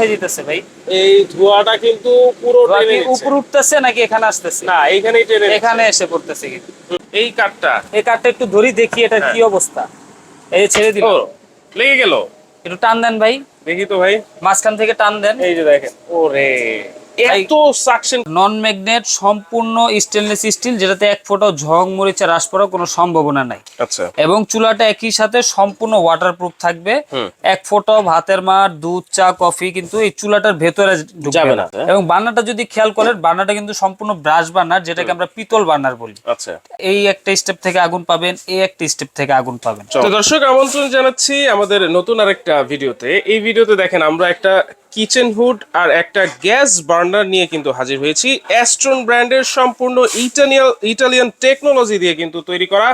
হয়ে ভাই? এই ধোঁয়াটা কিন্তু পুরো ধোঁয়া টেনে কি নিচ্ছে। উপরে উঠতেছে নাকি এখানে আসতেছে? না এইখানেই টেনে এখানে এসে পড়তেছে কিন্তু। এই কাঠটা। এই কাঠটা একটু ধরি দেখি এটা কি অবস্থা। এই ছেড়ে দিল ও লেগে গেল। একটু টান দেন ভাই। দেখি তো ভাই। মাঝখান থেকে টান দেন। এই যে দেখেন। ওরে। এত সাকশন নন ম্যাগনেট সম্পূর্ণ স্টেনলেস স্টিল যেটাতে এক ফোঁটাও ঝং মরিচা হ্রাস পড়ার কোনো সম্ভাবনা নাই। আচ্ছা। এবং চুলাটা একই সাথে সম্পূর্ণ ওয়াটারপ্রুফ থাকবে। এক ফোঁটাও ভাতের মার দুধ চা কফি কিন্তু এই চুলাটার ভেতরে যাবে না। হ্যাঁ? এবং বার্নারটা যদি খেয়াল করেন বার্নারটা কিন্তু সম্পূর্ণ ব্রাশ বার্নার যেটাকে আমরা পিতল বার্নার বলি। আচ্ছা। এই একটা স্টেপ থেকে আগুন পাবেন এই একটা স্টেপ থেকে আগুন পাবেন। তো দর্শক আমন্ত্রণ জানাচ্ছি আমাদের নতুন আরেকটা ভিডিওতে। এই ভিডিওতে দেখেন আমরা একটা কিচেন হুড আর একটা গ্যাস বার্নার নিয়ে কিন্তু হাজির হয়েছি। অ্যাস্ট্রন ব্র্যান্ডের সম্পূর্ণ ইটালিয়ান ইটালিয়ান টেকনোলজি দিয়ে কিন্তু তৈরি করা।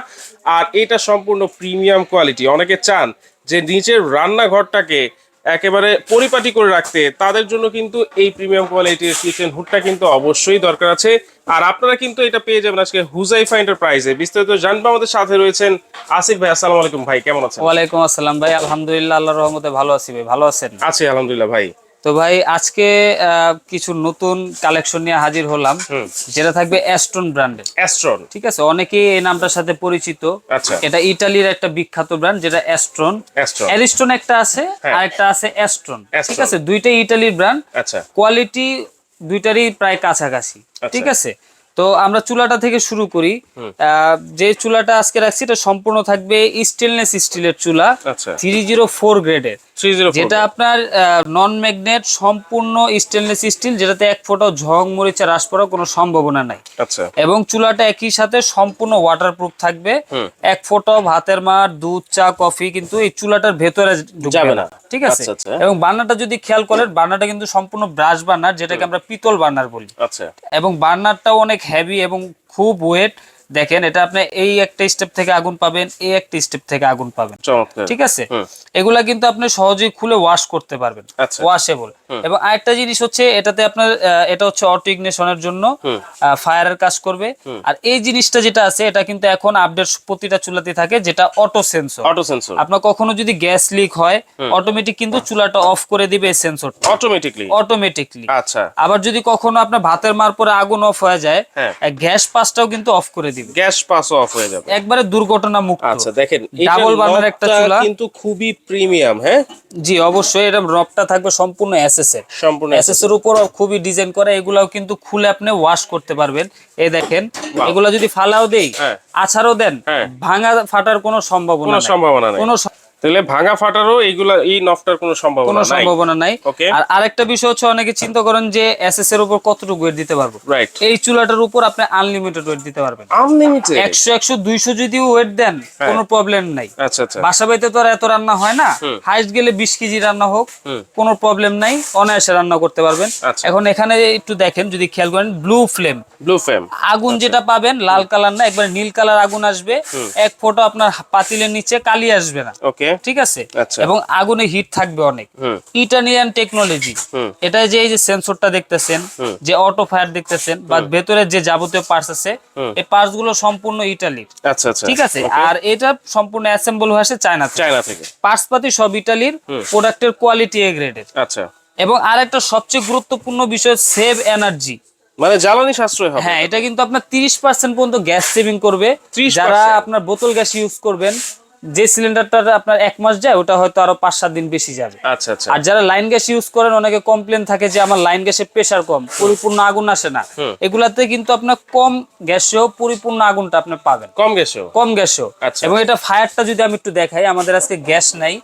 আর এটা সম্পূর্ণ প্রিমিয়াম কোয়ালিটি। অনেকে চান যে নিচের রান্নাঘরটাকে একেবারে পরিপাটি করে রাখতে। তাদের জন্য কিন্তু এই প্রিমিয়াম কোয়ালিটির কিচেন হুডটা কিন্তু অবশ্যই দরকার আছে। আর আপনারা কিন্তু এটা পেয়ে যাবেন আজকে হুজাইফা এন্টারপ্রাইজে। বিস্তারিত জানব আমাদের সাথে রয়েছেন আসিফ ভাই আসসালামু আলাইকুম ভাই কেমন আছেন? ওয়ালাইকুম আসসালাম ভাই আলহামদুলিল্লাহ আল্লাহর রহমতে ভালো আছি ভাই। ভালো আছেন? আছি আলহামদুলিল্লাহ ভাই। তো ভাই আজকে আহ, কিছু নতুন কালেকশন নিয়ে হাজির হলাম। যেটা থাকবে অ্যাস্টন ব্র্যান্ডের অ্যাস্ট্রন ঠিক আছে? অনেকেই এই নামটার সাথে পরিচিত। আচ্ছা। এটা ইটালির একটা বিখ্যাত ব্র্যান্ড যেটা অ্যাস্ট্রন অ্যাস্ট্রন অ্যারিস্টন একটা আছে হ্যাঁ। আর একটা আছে অ্যাস্ট্রন ঠিক আছে? দুইটাই ইটালির ব্র্যান্ড আচ্ছা। কোয়ালিটি দুইটারই প্রায় কাছাকাছি। আচ্ছা। ঠিক আছে? তো আমরা চুলাটা থেকে শুরু করি। যে চুলাটা আজকে রাখছি এটা সম্পূর্ণ থাকবে স্টেনলেস স্টিলের চুলা। থ্রি জিরো ফোর গ্রেডের যেটা আপনার নন ম্যাগনেট সম্পূর্ণ স্টেনলেস স্টিল যেটাতে এক ফোঁটাও ঝং মরিচা হ্রাস পড়ার কোনো সম্ভাবনা নাই। আচ্ছা। এবং চুলাটা একই সাথে সম্পূর্ণ ওয়াটারপ্রুফ থাকবে। এক ফোঁটাও ভাতের মার দুধ চা কফি কিন্তু এই চুলাটার ভেতরে যাবে না। ঠিক আছে? আচ্ছা, আচ্ছা। এবং বার্নারটা যদি খেয়াল করেন বার্নারটা কিন্তু সম্পূর্ণ ব্রাশ বার্নার যেটাকে আমরা পিতল বার্নার বলি। আচ্ছা। এবং বার্নারটাও অনেক হেভি এবং খুব ওয়েট দেখেন এটা আপনি এই একটা স্টেপ থেকে আগুন পাবেন এই একটা স্টেপ থেকে আগুন পাবেন। ঠিক আছে? এগুলা কিন্তু আপনি সহজেই খুলে ওয়াশ করতে পারবেন। আচ্ছা। ওয়াশেবল এবং আরেকটা জিনিস হচ্ছে এটাতে আপনার এটা হচ্ছে অটো ইগনিশনের জন্য ফায়ারের কাজ করবে। আর এই জিনিসটা যেটা আছে এটা কিন্তু এখন আপডেট প্রতিটা চুলাতে থাকে যেটা অটো সেন্সর অটো সেন্সর আপনার কখনো যদি গ্যাস লিক হয় অটোমেটিক কিন্তু চুলাটা অফ করে দিবে এই সেন্সরটা অটোমেটিকলি অটোমেটিকলি আচ্ছা। আবার যদি কখনো আপনার ভাতের মার পরে আগুন অফ হয়ে যায়। গ্যাস পাসটাও কিন্তু অফ করে দিবে গ্যাস পাস অফ হয়ে যাবে। একবারে দুর্ঘটনা মুক্ত আচ্ছা দেখেন ডাবল বার্নার একটা চুলা। কিন্তু খুবই প্রিমিয়াম হ্যাঁ? জি অবশ্যই এটা রবটা থাকবে সম্পূর্ণ এসএস এর। সম্পূর্ণ এসএস এর উপর খুবই ডিজাইন করা এগুলাও কিন্তু খুলে আপনি ওয়াশ করতে পারবেন। এই দেখেন এগুলা যদি ফালাও দেই হ্যাঁ। আছাড়ও দেন হ্যাঁ। ভাঙা ফাটার কোনো সম্ভাবনা সম্ভাবনা নেই। কোনো তাহলে ভাঙা ফাটারও এইগুলা এই নফটার কোনো সম্ভাবনা কোনো সম্ভাবনা নাই। আর আরেকটা বিষয় হচ্ছে অনেকে চিন্তা করেন যে এসএস এর উপর কতটুকু ওয়েট দিতে পারব। রাইট এই চুলাটার উপর আপনি আনলিমিটেড ওয়েট দিতে পারবেন। আনলিমিটেড একশো একশো দুইশো যদি ওয়েট দেন হ্যাঁ। কোনো প্রবলেম নাই। আচ্ছা আচ্ছা। বাসা বাড়িতে তো আর এত রান্না হয় না। হাইস্ট গেলে বিশ কেজি রান্না হোক কোনো প্রবলেম নাই। অনায়াসে রান্না করতে পারবেন। আচ্ছা। এখন এখানে একটু দেখেন যদি খেয়াল করেন ব্লু ফ্লেম ব্লু ফ্লেম আগুন যেটা পাবেন লাল কালার না একবার নীল কালার আগুন আসবে। এক ফোঁটা আপনার পাতিলের নিচে কালি আসবে না। ওকে ঠিক আছে? আচ্ছা। এবং আগুনে হিট থাকবে অনেক। ইটালিয়ান টেকনোলজি এটা যে এই যে সেন্সরটা দেখতেছেন যে অটো ফায়ার দেখতেছেন বা ভেতরে যে যাবতীয় পার্টস আছে এই পার্টসগুলো সম্পূর্ণ ইটালির আচ্ছা আচ্ছা। ঠিক আছে? আর এটা সম্পূর্ণ অ্যাসেম্বল হয়েছে চায়না চায়না থেকে। পার্টস পাতি সব ইটালির প্রোডাক্টের কোয়ালিটি এ গ্রেডের আচ্ছা। এবং আরেকটা সবচেয়ে গুরুত্বপূর্ণ বিষয় সেভ এনার্জি মানে জ্বালানি সাশ্রয় হবে। হ্যাঁ এটা কিন্তু আপনার তিরিশ পার্সেন্ট পর্যন্ত গ্যাস সেভিং করবে। 30% যারা আপনার বোতল গ্যাস ইউজ করবেন যে সিলিন্ডারটা আপনার এক মাস যায় ওটা হয়তো আরও পাঁচ সাত দিন বেশি যাবে। আচ্ছা আচ্ছা। আর যারা লাইন গ্যাস ইউজ করেন অনেকে কমপ্লেন থাকে যে আমার লাইন গ্যাসের প্রেসার কম পরিপূর্ণ আগুন আসে না। এগুলাতে কিন্তু আপনার কম গ্যাসেও পরিপূর্ণ আগুনটা আপনি পাবেন। কম গেছেও কম গ্যাসও আচ্ছা। এবং এটা ফায়ারটা যদি আমি একটু দেখাই আমাদের আজকে গ্যাস নাই।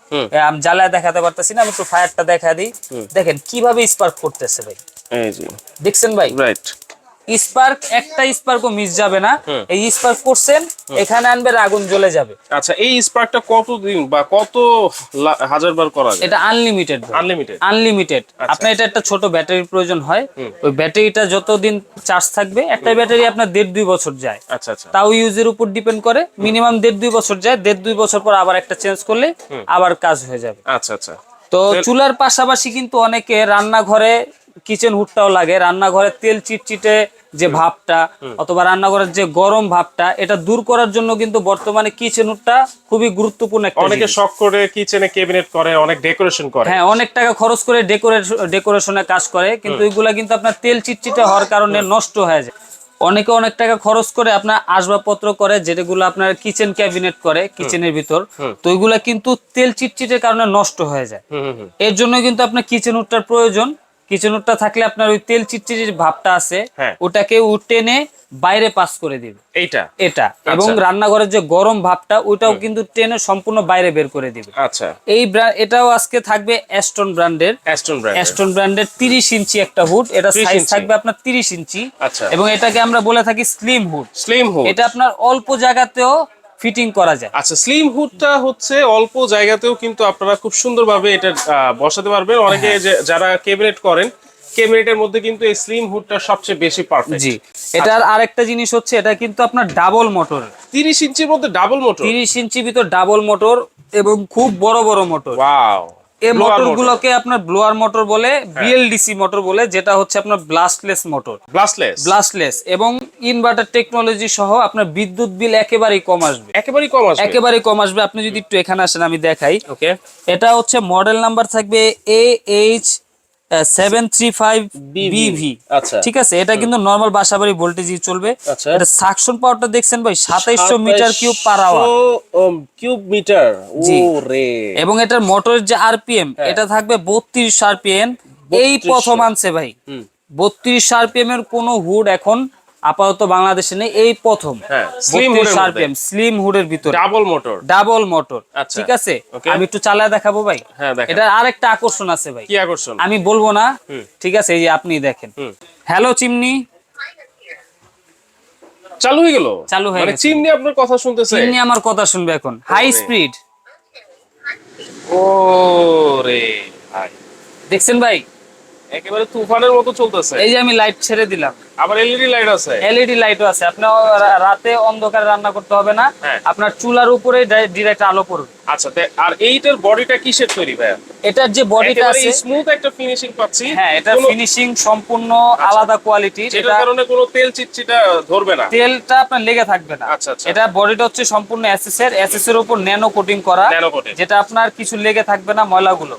আমি জ্বালায় দেখাতে পারতেছি না আমি একটু ফায়ারটা দেখা দিই। দেখেন কীভাবে স্পার্ক করতেছে ভাই। দেখছেন ভাই? রাইট স্পার্ক একটা স্পার্কও মিস যাবে না। এই স্পার্ক করছেন এখানে আনবে আগুন জ্বলে যাবে। আচ্ছা এই স্পার্কটা কত দিন বা কত হাজার বার করা যায়? এটা আনলিমিটেড আনলিমিটেড আনলিমিটেড আপনার এটা একটা ছোট ব্যাটারির প্রয়োজন হয়। ওই ব্যাটারিটা যতদিন চার্জ থাকবে একটা ব্যাটারি আপনার দেড় দুই বছর যায়। আচ্ছা আচ্ছা। তাও ইউজের উপর ডিপেন্ড করে মিনিমাম দেড় দুই বছর যায় দেড় দুই বছর পর আবার একটা চেঞ্জ করলে আবার কাজ হয়ে যাবে। আচ্ছা আচ্ছা। তো চুলার পাশাপাশি কিন্তু অনেকে রান্নাঘরে কিচেন হুডটাও লাগে রান্নাঘরের তেল চিটচিটে যে ভাবটা অথবা রান্নাঘরের যে গরম ভাবটা এটা দূর করার জন্য কিন্তু বর্তমানে কিচেন হুডটা খুবই গুরুত্বপূর্ণ একটা অনেকে শখ করে কিচেনে ক্যাবিনেট করে অনেক ডেকোরেশন করে। হ্যাঁ অনেক টাকা খরচ করে ডেকোরেশন ডেকোরেশনে কাজ করে কিন্তু এগুলা কিন্তু আপনার তেল চিটচিটে হওয়ার কারণে নষ্ট হয়ে যায়। অনেকে অনেক টাকা খরচ করে আপনার আসবাবপত্র করে যেগুলো আপনার কিচেন ক্যাবিনেট করে কিচেনের ভিতর তো ওইগুলা কিন্তু তেল চিটচিটের কারণে নষ্ট হয়ে যায়। এর জন্য কিন্তু আপনার কিচেন উডটার প্রয়োজন। কিচেন উডটা থাকলে আপনার ওই তেল চিটচিটে যে ভাবটা আছে হ্যাঁ। ওটাকে টেনে বাইরে পাস করে দিবে। এইটা? এটা। এবং রান্নাঘরের যে গরম ভাবটা ওটাও কিন্তু টেনে সম্পূর্ণ বাইরে বের করে দিবে। আচ্ছা। এই এটাও আজকে থাকবে অ্যাস্টন ব্র্যান্ডের অ্যাস্টন ব্র্যান্ড অ্যাস্টন ব্র্যান্ডের তিরিশ ইঞ্চি একটা হুড এটা সাইজ থাকবে আপনার তিরিশ ইঞ্চি। আচ্ছা। এবং এটাকে আমরা বলে থাকি স্লিম হুড স্লিম হুড এটা আপনার অল্প জায়গাতেও ফিটিং করা যায়। আচ্ছা স্লিম হুডটা হচ্ছে অল্প জায়গাতেও কিন্তু আপনারা খুব সুন্দরভাবে এটা বসাতে পারবেন। অনেকে হ্যাঁ। যে- যারা ক্যাবিনেট করেন ক্যাবিনেটের মধ্যে কিন্তু এই স্লিম হুডটা সবচেয়ে বেশি পারফেক্ট জি। এটার আরেকটা জিনিস হচ্ছে এটা কিন্তু আপনার ডাবল মোটর তিরিশ ইঞ্চির মধ্যে ডাবল মোটর তিরিশ ইঞ্চি ভিতর ডাবল মোটর এবং খুব বড় বড় মোটর ওয়াও এই মোটরগুলোকে আপনার ব্লোয়ার মোটর বলে বিএলডিসি মোটর বলে যেটা হচ্ছে আপনার ব্লাস্টলেস মোটর ব্লাস্টলেস ব্লাস্টলেস এবং ইনভার্টার টেকনোলজি সহ আপনার বিদ্যুৎ বিল একেবারেই কম আসবে। একেবারেই কম আসবে? একেবারেই কম আসবে। আপনি যদি একটু এখানে আসেন আমি দেখাই। ওকে এটা হচ্ছে মডেল নাম্বার থাকবে এ এইচ আচ্ছা। ঠিক আছে? এটা কিন্তু নর্মাল বাসাবাড়ি চলবে। আচ্ছা। এটা সাকশন পাওয়ারটা দেখছেন ভাই? সাতাইশশো metre cube per hour cube metre এবং এটার মোটরের যে আরপিএম হ্যাঁ। এটা থাকবে বত্রিশ আরপিএম এই প্রথম আনছে ভাই। বত্রিশ আরপিএম এর কোনো হুড এখন আপাতত বাংলাদেশে নেই এই প্রথম। হ্যাঁ, স্লিম হুডের ভিতরে। Double motor double motor. ঠিক আছে? আমি একটু চালায় দেখাবো ভাই? হ্যাঁ এটা আরেকটা আকর্ষণ আছে ভাই। কি আকর্ষণ? আমি বলব না ঠিক আছে এই যে আপনি দেখেন। Hello chimney. চালু হয়ে গেল? চালু হয়ে মানে চিমনি আপনার কথা শুনতেছে? চিমনি আমার কথা শুনবে এখন। হাই স্পিড ও রে ভাই। দেখছেন ভাই? একেবারে তুফানের মতো চলতেছে। এই যে আমি লাইট ছেড়ে দিলাম। আবার এলইডি লাইট আছে। এলইডি লাইটও আছে। আপনার রাতে অন্ধকারে রান্না করতে হবে না। হ্যাঁ। আপনার চুলার উপরে ডিরেক্ট আলো পড়বে। আচ্ছা আর এইটার বডিটা কিসের তৈরি ভাই এটার যে বডিটা আছে স্মুথ একটা ফিনিশিং পাচ্ছি। হ্যাঁ এটা ফিনিশিং সম্পূর্ণ আলাদা কোয়ালিটির যেটার এটা কারণে কোনো তেল চিটচিটা ধরবে না। তেলটা আপনার লেগে থাকবে না। আচ্ছা, আচ্ছা। এটা বডিটা হচ্ছে সম্পূর্ণ অ্যাসেসের অ্যাসেসের উপর ন্যানো কোটিং করা। যেটা আপনার কিছু লেগে থাকবে না ময়লাগুলো।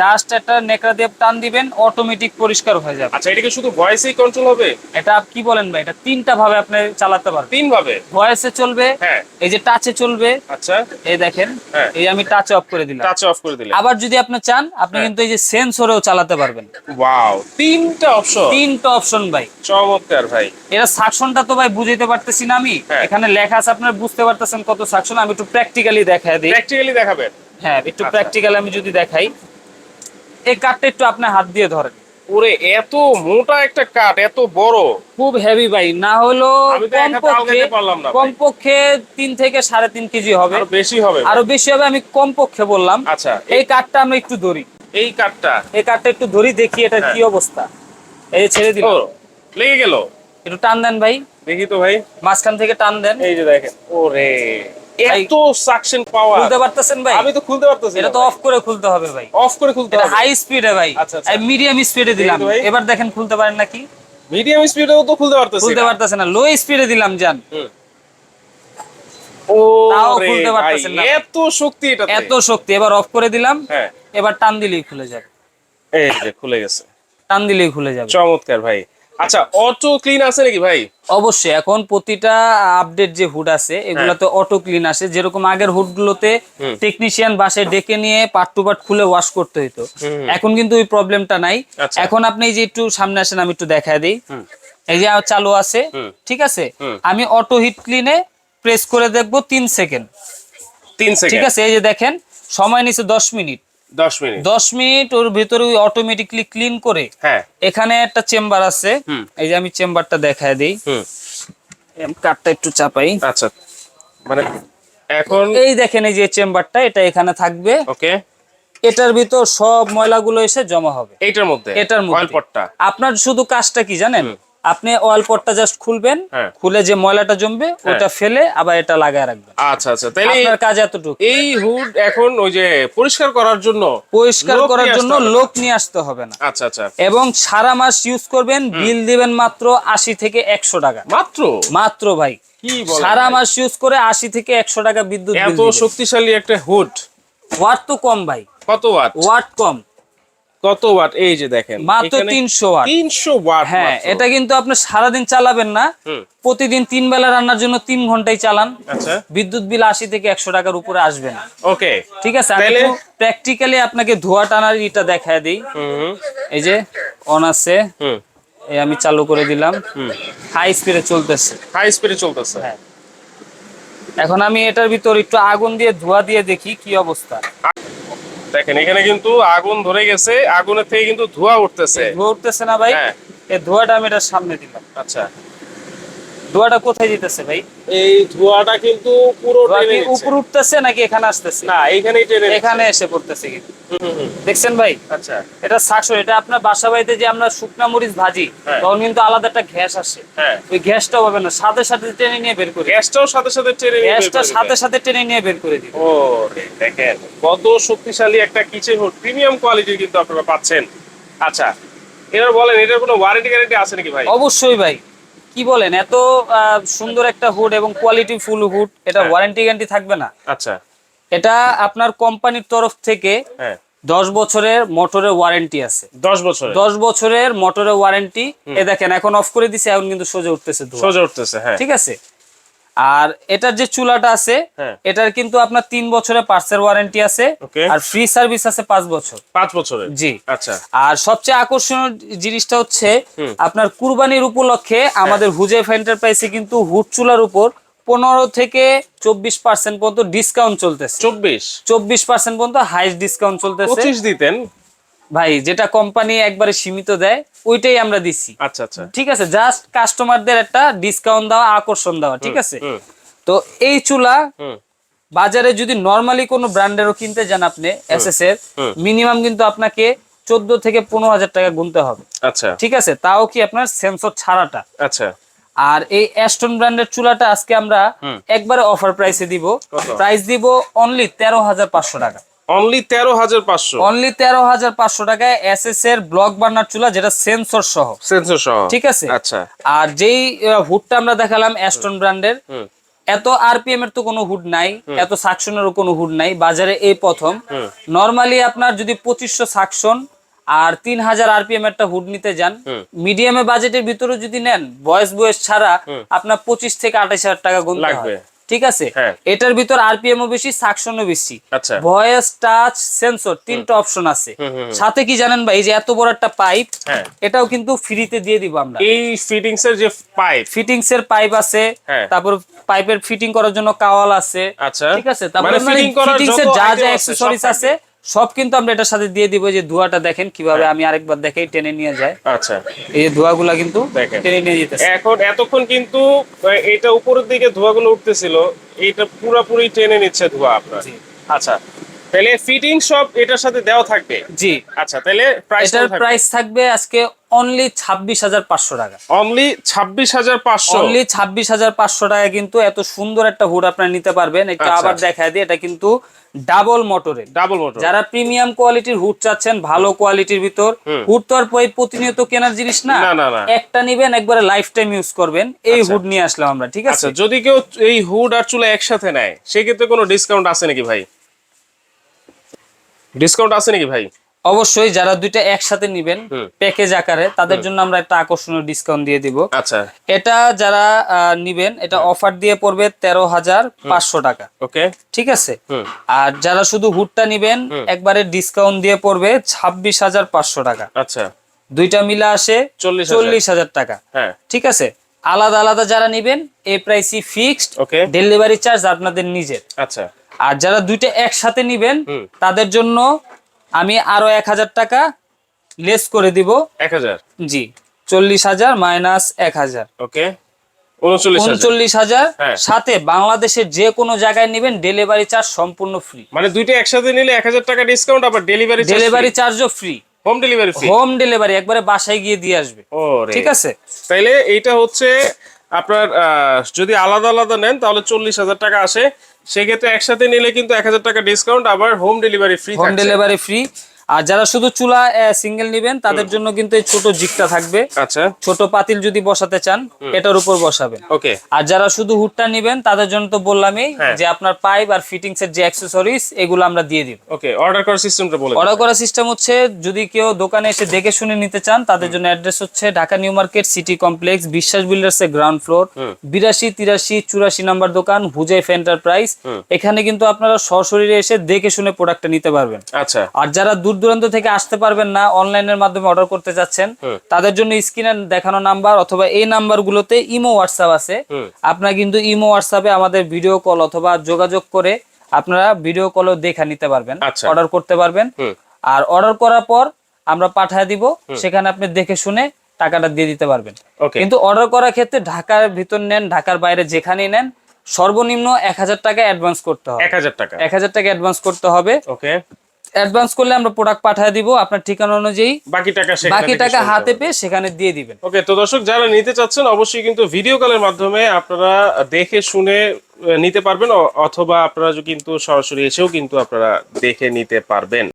জাস্ট একটা নেকড়া দিয়ে টান দিবেন অটোমেটিক পরিষ্কার হয়ে যাবে। আচ্ছা এটা কি শুধু ভয়েসেই কন্ট্রোল হবে? এটা কি বলেন ভাই এটা তিনটা ভাবে আপনি চালাতে পারবেন। তিন ভাবে ভয়েসে চলবে হ্যাঁ। এই যে টাচে চলবে আচ্ছা। এই দেখেন হ্যাঁ। এই আমি টাচ অফ করে দিলাম। টাচ অফ করে দিলে আবার যদি আপনি চান আপনি হ্যাঁ। কিন্তু এই যে সেন্সরেও চালাতে পারবেন। ওয়াও তিনটা অপশন তিনটা অপশন ভাই। চমৎকার ভাই। এটা সাকশনটা তো ভাই বুঝাইতে পারতেছি না আমি। হ্যাঁ। এখানে লেখা আছে আপনারা বুঝতে পারতেছেন কত সাকশন আমি একটু প্র্যাকটিক্যালি দেখাই দিই। প্র্যাকটিক্যালি দেখাবেন। হ্যাঁ একটু আচ্ছা। প্র্যাকটিক্যালি আমি যদি দেখাই। এই কাঠটা একটু আপনার হাত দিয়ে ধরেন। ওরে এত মোটা একটা কাঠ এত বড়। খুব হেভি ভাই না হলো আমি কমপক্ষে। কমপক্ষে তিন থেকে সাড়ে তিন কেজি হবে। আরও বেশি হবে। আরও বেশি হবে আমি কমপক্ষে বললাম। আচ্ছা এই কাঠটা আমরা একটু ধরি। এই কাঠটা। এই কাঠটা একটু ধরি দেখি এটা কি হ্যাঁ। অবস্থা। এই ছেড়ে দিল লেগে গেল। একটু টান দেন ভাই। দেখি তো ভাই। মাঝখান থেকে টান দেন। এই যে দেখেন ওরে। এত সাকশন পাওয়ার খুলতে পারতেছেন ভাই? আমি তো খুলতে পারতেছি এটা তো অফ করে খুলতে হবে ভাই। অফ করে খুলতে হবে। হাই স্পিডে ভাই। আচ্ছা, আচ্ছা। মিডিয়াম স্পিডে দিলাম। তো ভাই। এবার দেখেন খুলতে পারেন নাকি? মিডিয়াম স্পিডেও তো খুলতে পারতেছি খুলতে। পারতেছেন না। লো স্পিডে দিলাম যান ও তাও খুলতে পারতেছেন না। এত শক্তি এটা এত শক্তি। এবার অফ করে দিলাম। হ্যাঁ। এবার টান দিলেই খুলে যাবে। এই যে খুলে গেছে। টান দিলেই খুলে যাবে। চমৎকার ভাই। আচ্ছা অটো ক্লিন আছে নাকি ভাই? অবশ্যই এখন প্রতিটা আপডেট যে হুড আছে এগুলাতে অটো ক্লিন আসে। যেরকম আগের হুড গুলোতে টেকনিশিয়ান বাসে ডেকে নিয়ে পার্ট টু পার্ট খুলে ওয়াশ করতে হতো হুম। এখন কিন্তু ওই প্রবলেমটা নাই। আচ্ছা। এখন আপনি যে একটু সামনে আসেন আমি একটু দেখায় দিই। এই যে চালু আছে ঠিক আছে? আমি অটো হিট ক্লিনে প্রেস করে দেখব তিন সেকেন্ড তিন ঠিক আছে? এই যে দেখেন সময় নিচ্ছে দশ মিনিট। দশ মিনিট। দশ মিনিট ওর ভিতরে অটোমেটিকলি ক্লিন করে হ্যাঁ। এখানে একটা চেম্বার আছে। এই যে আমি চেম্বারটা দেখায় দিই। হুম। কাঠটা একটু চাপাই। আচ্ছা। মানে এখন এই দেখেন এই যে চেম্বারটা এটা এখানে থাকবে। ওকে। এটার ভিতর সব ময়লাগুলো এসে জমা হবে। এইটার মধ্যে? এটার মধ্যে। আপনার শুধু কাজটা কি জানেন? আপনি অয়েল পটটা জাস্ট খুলবেন হ্যাঁ। খুলে যে ময়লাটা জমবে ওটা ফেলে আবার এটা লাগায় রাখবেন। আচ্ছা আচ্ছা। তাহলে আপনার কাজ এতটুকু। এই হুড এখন ওই যে পরিষ্কার করার জন্য পরিষ্কার করার জন্য। লোক নিয়ে আসতে হবে না। আচ্ছা আচ্ছা। এবং সারা মাস ইউজ করবেন বিল দিবেন মাত্র আশি থেকে একশো টাকা। মাত্র? মাত্র ভাই। সারা মাস ইউজ করে আশি থেকে একশো টাকা বিদ্যুৎ এত শক্তিশালী একটা হুড। ওয়াট তো কম ভাই। কত ওয়াট? ওয়াট কম। কত ওয়াট? এই যে দেখেন মাত্র তিনশো ওয়াট। তিনশো ওয়াট হ্যাঁ এটা কিন্তু আপনি সারাদিন চালাবেন না। প্রতিদিন তিন বেলা রান্নার জন্য তিন ঘন্টায় চালান। আচ্ছা। বিদ্যুৎ বিল আশি থেকে একশো টাকার উপরে আসবে না ওকে। ঠিক আছে আমি প্র্যাকটিক্যালি আপনাকে ধোয়া টানার ইটা দেখায় দিই। এই যে অন আছে। এই আমি চালু করে দিলাম। হুম। হাই স্পিডে চলতেছে। হাই স্পিডে চলতেছে। হ্যাঁ। এখন আমি এটার ভিতর একটু আগুন দিয়ে ধোয়া দিয়ে দেখি কি অবস্থা। দেখেন এখানে কিন্তু আগুন ধরে গেছে আগুনের থেকে কিন্তু ধোঁয়া উঠতেছে। ধোয়া উঠতেছে না ভাই। হ্যাঁ। এই ধোয়াটা আমি এটা সামনে দিলাম। আচ্ছা। ধোয়াটা কোথায় দিতেছে ভাই? এই ধোয়াটা কিন্তু পুরো টেনে উপর উঠতেছে নাকি এখানে আসতেছে? না এইখানেই টেনে এখানে এসে পড়তেছে কিন্তু। দেখছেন ভাই? আচ্ছা। এটা সাকসন এটা আপনার বাসা বাড়িতে যে আমরা শুকনা মরিচ ভাজি হ্যাঁ। তখন কিন্তু আলাদা একটা গ্যাস আসে। হ্যাঁ। ওই গ্যাসটা হবে না সাথে সাথে টেনে নিয়ে বের করে গ্যাসটাও সাথে সাথে টেনে গ্যাসটা সাথে সাথে টেনে নিয়ে বের করে দিবে। ও দেখেন কত শক্তিশালী একটা কিচেন হুড প্রিমিয়াম কোয়ালিটির কিন্তু আপনারা পাচ্ছেন। আচ্ছা এবার বলেন এটার কোনো ওয়ারেন্টি গ্যারান্টি আছে নাকি ভাই? অবশ্যই ভাই। কি বলেন এত সুন্দর একটা হুড এবং কোয়ালিটি ফুল হুড এটা। ওয়ারেন্টি গ্যারান্টি থাকবে না? আচ্ছা। এটা আপনার কোম্পানির তরফ থেকে হ্যাঁ। দশ বছরের মোটরের ওয়ারেন্টি আছে। দশ বছর দশ বছরের মোটরের ওয়ারেন্টি এ দেখেন এখন অফ করে দিছে এখন কিন্তু সোজা উঠতেছে সোজা উঠতেছে হ্যাঁ। ঠিক আছে? আর এটার যে চুলাটা আছে হ্যাঁ। এটার কিন্তু আপনার তিন বছরের পার্সের ওয়ারেন্টি আছে আর ফ্রি সার্ভিস আছে পাঁচ বছর। পাঁচ বছরের? জি। আচ্ছা। আর সবচেয়ে আকর্ষণীয় জিনিসটা হচ্ছে আপনার কুরবানির উপলক্ষে আমাদের হুজেফ এন্টারপ্রাইসে কিন্তু হুড চুলার উপর পনেরো থেকে চব্বিশ পার্সেন্ট পর্যন্ত ডিসকাউন্ট চলতেছে। চব্বিশ? চব্বিশ পার্সেন্ট পর্যন্ত হাইস্ট ডিসকাউন্ট চলতেছে। পঁচিশ দিতেন। ভাই যেটা কোম্পানি একবারে সীমিত দেয় ওইটাই আমরা দিচ্ছি। আচ্ছা আচ্ছা। ঠিক আছে? জাস্ট কাস্টমারদের একটা ডিসকাউন্ট দেওয়া আকর্ষণ দেওয়া ঠিক আছে? তো এই চুলা বাজারে যদি নর্মালি কোনো ব্র্যান্ডেরও কিনতে যান আপনি এসএস এর মিনিমাম কিন্তু আপনাকে চোদ্দ থেকে পনেরো হাজার টাকা গুনতে হবে। আচ্ছা। ঠিক আছে? তাও কি আপনার সেন্সর ছাড়াটা? আচ্ছা। আর এই অ্যাস্টন ব্র্যান্ডের চুলাটা আজকে আমরা একবারে অফার প্রাইসে দিব? প্রাইস দিব অনলি তেরো হাজার পাঁচশো টাকা। অনলি তেরো হাজার পাঁচশো। অনলি তেরো হাজার পাঁচশো টাকায় এসএস এর ব্লক বার্নার চুলা যেটা সেন্সর সহ। সেন্সর সহ। ঠিক আছে? আচ্ছা। আর যেই হুডটা আমরা দেখালাম অ্যাস্টন ব্র্যান্ডের এত আরপিএম এর তো কোনো হুড নাই এত সাকশনেরও কোনো হুড নাই বাজারে এই প্রথম। নরমালি আপনার যদি পঁচিশশো সাকশন আর তিন হাজার আরপিএম একটা হুড নিতে যান। মিডিয়ামে বাজেটের ভিতরে যদি নেন বয়স বয়স ছাড়া আপনার পঁচিশ থেকে আঠাশ হাজার টাকা লাগবে। ঠিক আছে? হ্যাঁ। এটার ভিতর আরপিএম ও বেশি সাকশনও বেশি। আচ্ছা। ভয়েস টাচ সেন্সর তিনটা অপশন আছে। সাথে কি জানেন ভাই এই যে এত বড় একটা পাইপ হ্যাঁ। এটাও কিন্তু ফ্রিতে দিয়ে দিব আমরা। এই ফিটিংস এর যে পাইপ ফিটিংস এর পাইপ আছে হ্যাঁ। তারপর পাইপের ফিটিং করার জন্য কাওয়াল আছে। আচ্ছা। ঠিক আছে? তারপর মানে ফিটিং করার ফিটিংস এর যা যা অ্যাকসেসরিজ আছে সব কিন্তু আমরা এটার সাথে দিয়ে দিব যে ধোঁয়াটা দেখেন কীভাবে আমি আরেকবার দেখাই টেনে নিয়ে যায় আচ্ছা। এই ধোঁয়াগুলা কিন্তু টেনে নিয়ে যেতেছে। এখন এতক্ষণ কিন্তু এটা উপরের দিকে ধোঁয়াগুলো উঠতেছিল এটা পুরোপুরি টেনে নিচ্ছে ধোঁয়া আপনার। আচ্ছা তাহলে ফিটিং সব এটার সাথে দেওয়া থাকবে? জি। আচ্ছা তাহলে প্রাইস এটার প্রাইস থাকবে? আজকে অনলি ছাব্বিশ হাজার পাঁচশো টাকা। অনলি ছাব্বিশ হাজার পাঁচশো? অনলি ছাব্বিশ হাজার পাঁচশো টাকা কিন্তু এত সুন্দর একটা হুড আপনারা নিতে পারবেন। একটু আচ্ছা। আবার দেখায় দিই এটা কিন্তু ডাবল মোটরে ডাবল মোটর যারা প্রিমিয়াম কোয়ালিটির হুড চাচ্ছেন ভালো কোয়ালিটির ভিতর। হুড তো আর পরে প্রতিনিয়ত কেনার জিনিস না। একটা নিবেন একবারে লাইফ টাইম ইউজ করবেন। এই আচ্ছা। হুড নিয়ে আসলাম আমরা ঠিক আছে? আচ্ছা যদি কেউ এই হুড আর চুলা একসাথে নেয় সেক্ষেত্রে কোনো ডিসকাউন্ট আছে নাকি ভাই? ডিসকাউন্ট আছে নাকি ভাই? অবশ্যই যারা দুইটা একসাথে নিবেন প্যাকেজ আকারে তাদের জন্য আমরা একটা আকর্ষণীয় ডিসকাউন্ট দিয়ে দিব। আচ্ছা। এটা যারা নিবেন এটা অফার দিয়ে পড়বে তেরো হাজার পাঁচশো টাকা। ওকে। ঠিক আছে? আর যারা শুধু হুডটা নিবেন একবারে ডিসকাউন্ট দিয়ে পড়বে ছাব্বিশ হাজার পাঁচশো টাকা। আচ্ছা। দুইটা মিলে আসে চল্লিশ হাজার। চল্লিশ হাজার টাকা। হ্যাঁ। ঠিক আছে? আলাদা আলাদা যারা নিবেন এই প্রাইসই ফিক্সড ওকে। ডেলিভারি চার্জ আপনাদের নিজের। আচ্ছা। আর যারা দুইটা একসাথে নিবেন তাদের জন্য আমি আরও এক হাজার টাকা লেস করে দিব। এক হাজার? জি চল্লিশ হাজার মাইনাস এক হাজার। ওকে উনচল্লিশ হাজার। হ্যাঁ। সাথে বাংলাদেশের যে কোনো জায়গায় নিবেন ডেলিভারি চার্জ সম্পূর্ণ ফ্রি মানে দুইটা একসাথে নিলে এক হাজার টাকা ডিসকাউন্ট আবার ডেলিভারি ডেলিভারি চার্জও free home delivery home delivery একবারে বাসায় গিয়ে দিয়ে আসবে। ও ঠিক আছে? তাইলে এইটা হচ্ছে আপনার যদি আলাদা আলাদা নেন তাহলে চল্লিশ হাজার টাকা আসে। সেক্ষেত্রে একসাথে নিলে কিন্তু এক হাজার টাকা ডিসকাউন্ট আবার home delivery free home delivery free আর যারা শুধু চুলা সিঙ্গেল নেবেন তাদের জন্য কিন্তু এই ছোট জিকটা থাকবে। আচ্ছা। ছোট পাতিল যদি বসাতে চান এটার উপর বসাবেন। ওকে। আর যারা শুধু হুডটা নেবেন তাদের জন্য তো বললামই হ্যাঁ। যে আপনার পাইপ আর ফিটিংস এর যে অ্যাক্সেসরিজ এগুলো আমরা দিয়ে দিব। ওকে অর্ডার করার সিস্টেমটা বলে অর্ডার করার সিস্টেম হচ্ছে যদি কেউ দোকানে এসে দেখে শুনে নিতে চান তাদের জন্য অ্যাড্রেস হচ্ছে Dhaka new market city complex Biswas builders এর গ্রাউন্ড ফ্লোর বিরাশি তিরাশি চুরাশি নাম্বার দোকান হুজাইফ এন্টারপ্রাইজ এখানে কিন্তু আপনারা সশরীরে এসে দেখে শুনে প্রোডাক্টটা নিতে পারবেন। আচ্ছা। আর যারা দূর দূরান্ত থেকে আসতে পারবেন না অনলাইনের মাধ্যমে অর্ডার করতে চাচ্ছেন তাদের জন্য স্ক্রিনে দেখানো নাম্বার অথবা এই নাম্বারগুলোতে ইমো হোয়াটসঅ্যাপ আছে। আপনারা কিন্তু ইমো হোয়াটসঅ্যাপে আমাদের ভিডিও কল অথবা যোগাযোগ করে আপনারা ভিডিও কলও দেখা নিতে পারবেন আচ্ছা। অর্ডার করতে পারবেন। আর অর্ডার করার পর আমরা পাঠিয়ে দিব সেখানে আপনি দেখে শুনে টাকাটা দিয়ে দিতে পারবেন। কিন্তু অর্ডার করার ক্ষেত্রে ঢাকার ভিতর নেন ঢাকার বাইরে যেখানেই নেন সর্বনিম্ন এক হাজার টাকা অ্যাডভান্স করতে হবে। এক হাজার টাকা। এক হাজার টাকা অ্যাডভান্স করতে হবে। ওকে। অ্যাডভান্স করলে আমরা প্রোডাক্ট পাঠিয়ে দিব আপনার ঠিকানা অনুযায়ী। বাকি টাকা সেখানে বাকি টাকা হাতে পেয়ে সেখানে দিয়ে দিবেন। ওকে তো দর্শক যারা নিতে চাচ্ছেন অবশ্যই কিন্তু ভিডিও কলের মাধ্যমে আপনারা দেখে শুনে নিতে পারবেন অথবা আপনারা কিন্তু সরাসরি এসেও কিন্তু আপনারা দেখে নিতে পারবেন।